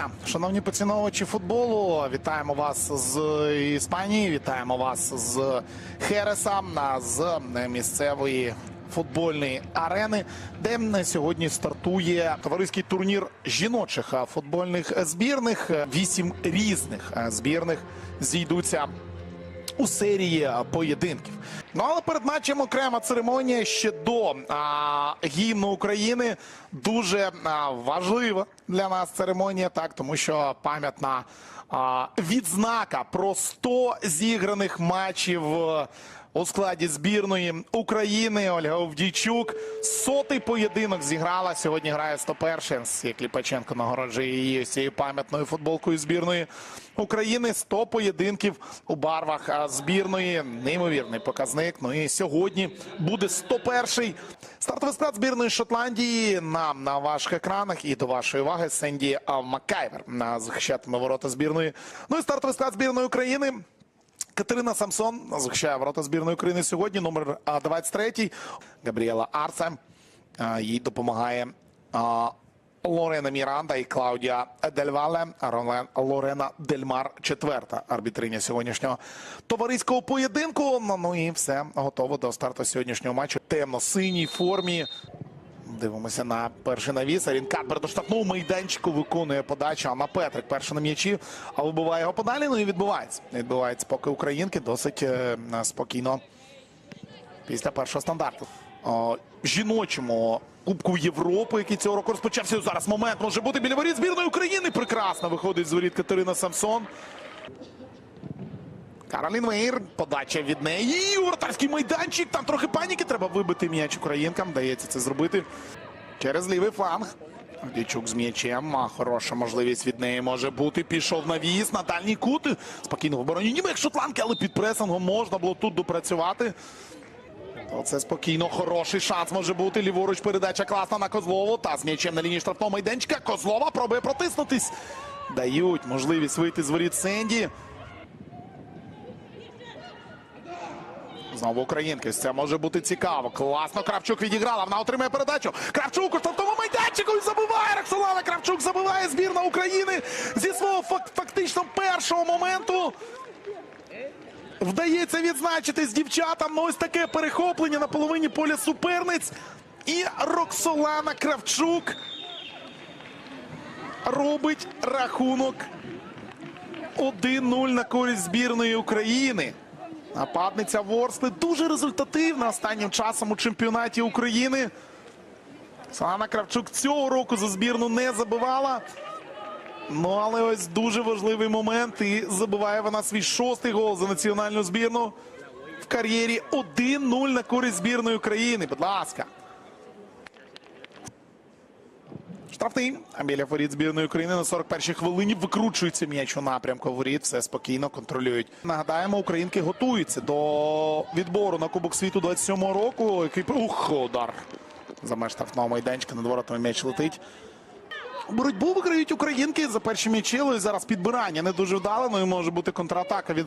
Дня, шановні поціновувачі футболу. Вітаємо вас з Іспанії. Вітаємо вас з Хереса з місцевої футбольної арени, де сьогодні стартує товариський турнір жіночих футбольних збірних. Вісім різних збірних зійдуться у серії поєдинків. Ну але перед матчем окрема церемонія ще до а, гімну України. Дуже а, важлива для нас церемонія, так тому що пам'ятна відзнака про 100 зіграних матчів. У складі збірної України Ольга Овдійчук сотий поєдинок зіграла. Сьогодні грає 101 Сія Кліпаченко нагороджує її ось цією пам'ятною футболкою збірної України. 100 поєдинків у барвах збірної. Неймовірний показник. Ну і сьогодні буде 101-й стартовий склад збірної Шотландії на, на ваших екранах. І до вашої уваги Сенді а, Маккайвер на захищатиме ворота збірної. Ну і стартовий склад збірної України. Катерина Самсон захищає ворота збірної України сьогодні. Номер 23. Габріела Арце. Їй допомагає Лорена Міранда і Клаудія Дельвале. Лорена Дельмар четверта арбітриня сьогоднішнього товариського поєдинку. Ну, Ну і все готово до старту сьогоднішнього матчу. Темно-синій формі. Дивимося на перший навіс. Кадбер до майданчику виконує подачу. Анна Петрик перша на м'ячі, а вибиває його подалі. Ну і відбувається. Відбувається поки українки досить е, спокійно після першого стандарту. О, жіночому Кубку Європи, який цього року розпочався. Зараз момент може бути біля воріт збірної України. Прекрасно виходить з воріт Катерина Самсон. Каролін Мейр, подача від неї. І Воротарський майданчик. Там трохи паніки. Треба вибити м'яч українкам. Дається це зробити через лівий фланг. Дічук з м'ячем. Хороша можливість від неї може бути. Пішов на віз на дальній кут. Спокійно в обороні. Ніби як шотландки, але під пресингом можна було тут допрацювати. То це спокійно, хороший шанс може бути. Ліворуч передача класна на Козлову. Та з м'ячем на лінії штрафного майданчика. Козлова пробує протиснутись. Дають можливість вийти з воріт Сенді. Знову українки. Це може бути цікаво. Класно. Кравчук відіграла. Вона отримує передачу. Кравчук у штрафному майданчику і забиває. Роксолана Кравчук забиває збірна України зі свого фак- фактично першого моменту. Вдається відзначитись дівчатам. Ну, ось таке перехоплення на половині поля суперниць. І Роксолана Кравчук робить рахунок 1-0 на користь збірної України. Нападниця Ворсли дуже результативна останнім часом у чемпіонаті України. Оксана Кравчук цього року за збірну не забивала. Ну, але ось дуже важливий момент. І забиває вона свій шостий гол за національну збірну в кар'єрі 1-0 на користь збірної України. Будь ласка. Штрафний. А біля воріт збірної України на 41-й хвилині викручується м'яч у напрямку воріт. Все спокійно контролюють. Нагадаємо, українки готуються до відбору на Кубок світу 27-го року. Який ух, удар за меж штрафного майданчика над воротами м'яч летить. Боротьбу виграють українки за перші м'ячі, зараз підбирання не дуже вдалено. І може бути контратака від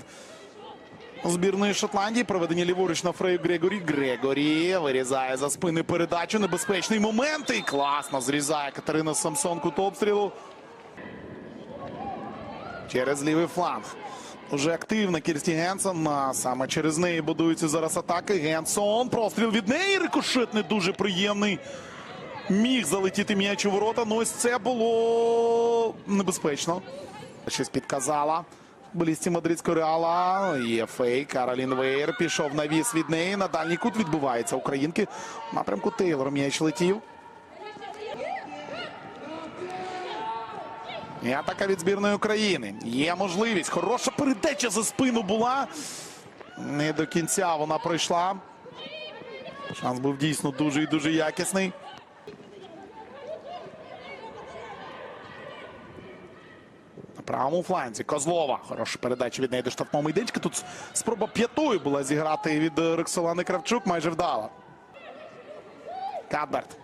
збірної Шотландії. Проведення ліворуч на Фрею Грегорі. Грегорі вирізає за спини передачу. Небезпечний момент. І класно зрізає Катерина Самсон кут обстрілу. Через лівий фланг. Уже активна Кірсті Генсон. Саме через неї будуються зараз атаки. Генсон. Простріл від неї. Рикошет не дуже приємний. Міг залетіти м'яч у ворота. Ну ось це було небезпечно. Щось підказала. Футболістці мадридського реала. Є фейк. Каролін Вейер пішов на віс від неї. На дальній кут відбувається українки. В напрямку Тейлор м'яч летів. І атака від збірної України. Є можливість. Хороша передача за спину була. Не до кінця вона пройшла. Шанс був дійсно дуже і дуже якісний. Правому фланзі Козлова. Хороша передача від неї до штрафного майданчика. Тут спроба п'ятою була зіграти від е, Роксолани Кравчук, майже вдала. Кадберт.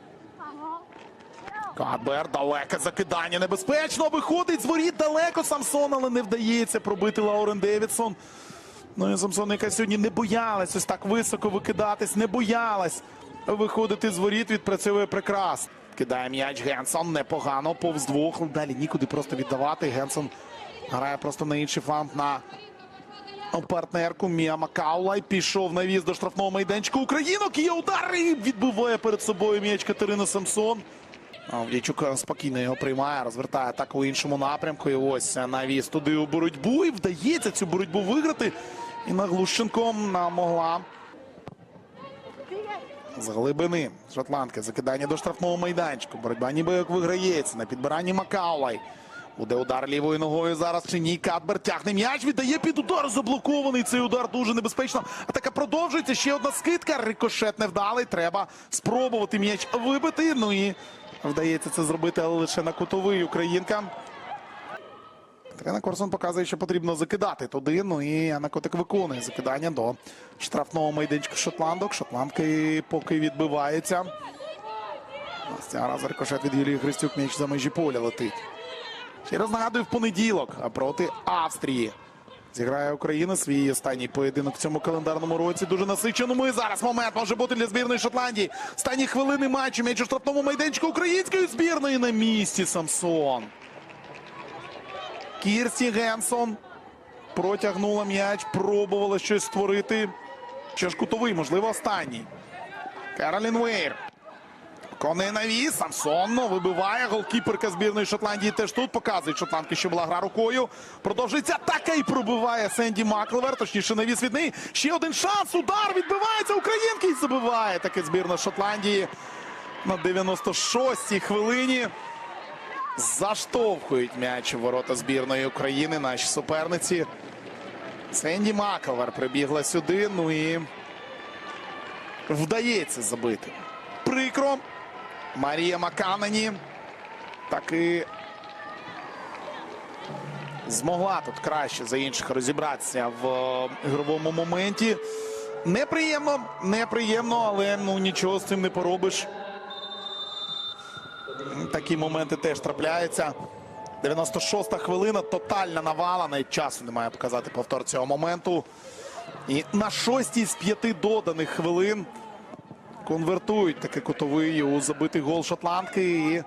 Кадберт, далеке закидання небезпечно. Виходить з воріт далеко Самсон, але не вдається пробити Лаурен Девідсон. Ну і Самсон, яка сьогодні не боялась ось так високо викидатись, не боялась виходити з воріт, відпрацьовує прекрасно. Кидає м'яч Генсон непогано, повз двох. Далі нікуди просто віддавати. Генсон грає просто на інший фланг на партнерку Мія Макаулай. Пішов на віз до штрафного майданчика Українок. Є удар і відбиває перед собою м'яч Катерина Самсон. Авдійчук спокійно його приймає, розвертає атаку в іншому напрямку. І ось навіс туди у боротьбу. І вдається цю боротьбу виграти. І Наглущенко могла з глибини шотландки. Закидання до штрафного майданчику. Боротьба ніби як виграється. На підбиранні Макаулай. Буде удар лівою ногою зараз чи ні. Кадбер тягне м'яч, віддає під удар. Заблокований цей удар дуже небезпечно. Атака продовжується. Ще одна скидка. Рикошет невдалий. Треба спробувати м'яч вибити. Ну і вдається це зробити, але лише на кутовий українка. Трена Корсон показує, що потрібно закидати туди. Ну і Анна Котик виконує закидання до штрафного майданчика шотландок. Шотландки поки відбиваються. Ця раз рикошет від Юлії Христюк м'яч за межі поля летить. Ще раз нагадую, в понеділок проти Австрії. Зіграє Україна свій останній поєдинок в цьому календарному році. Дуже насиченому. І зараз момент може бути для збірної Шотландії. Останні хвилини матчу. М'яч у штрафному майданчику української збірної на місці Самсон. Кірсі Генсон протягнула м'яч, пробувала щось створити. Ще ж кутовий, можливо, останній. Керолін Вейр. Коней навіс. Самсон ну, вибиває. Голкіперка збірної Шотландії теж тут показує Шотландки, що була гра рукою. Продовжується атака і пробиває Сенді Маклевер. Точніше, навіс від неї. Ще один шанс. Удар відбивається. Українки і забиває таки збірна Шотландії на 96-й хвилині. Заштовхують м'яч у ворота збірної України. Наші суперниці. Сенді Маклевер прибігла сюди. Ну і вдається забити. Прикро. Марія Маканані таки змогла тут краще за інших розібратися в е, ігровому моменті. Неприємно, неприємно, але ну нічого з цим не поробиш. Такі моменти теж трапляються. 96-та хвилина, тотальна навала. Навіть часу немає показати повтор цього моменту. І на шостій з п'яти доданих хвилин конвертують таки кутовий у забитий гол шотландки. І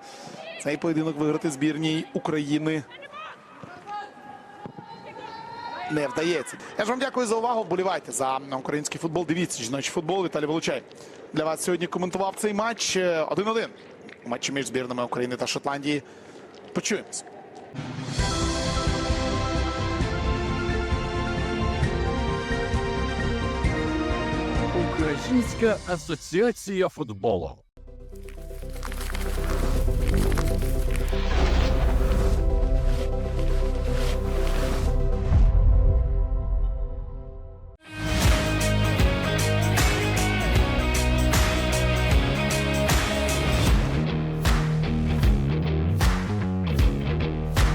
цей поєдинок виграти збірній України не вдається. Я ж вам дякую за увагу. Вболівайте за український футбол. Дивіться жіночий футбол. Віталій Волочай для вас сьогодні коментував цей матч Е, 1-1 у матчі між збірними України та Шотландії. Почуємось. Українська асоціація футболу.